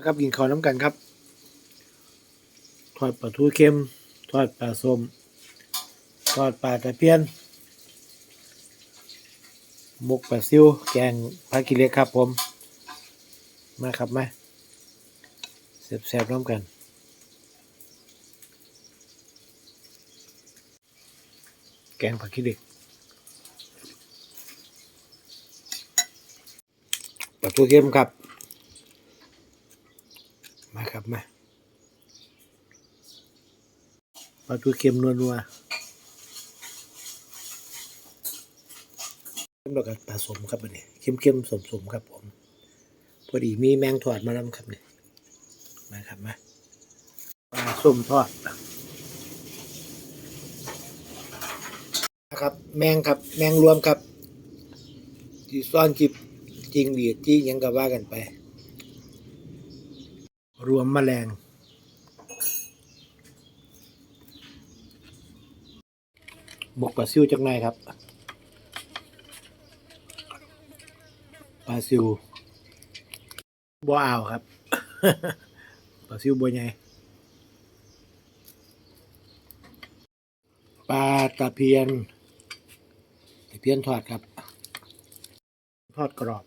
มาครับกินข้าวน้ำกันครับ ทอดปลาทูเค็ม ทอดปลาส้ม ทอดปลาตะเพียนหมกปลาซิว แกงผักกิเลสครับผม มาครับมาแซ่บๆน้ำกัน แกงผักขี้เล็กปลาทูเค็มครับ มาครับมาปลาทูเค็มนัวๆเค็มแล้วก็ผสมครับอันนี้เค็มเค็มสมสมๆครับผม พอดีมีแมงทอดมาแล้วครับนี่มาครับมาปลาส้มทอดนะครับ แมงครับ แมงรวมครับจีซ่อนจิบจริงดีดจี้ยังก็ว่ากันไป รวมแมลง บกปลาซิวจักหน่อยครับ ปลาซิวบ่เอาวครับ ปลาซิวบ่ใหญ่ปลาตะเพียน ตะเพียนทอดครับ ทอดกรอบ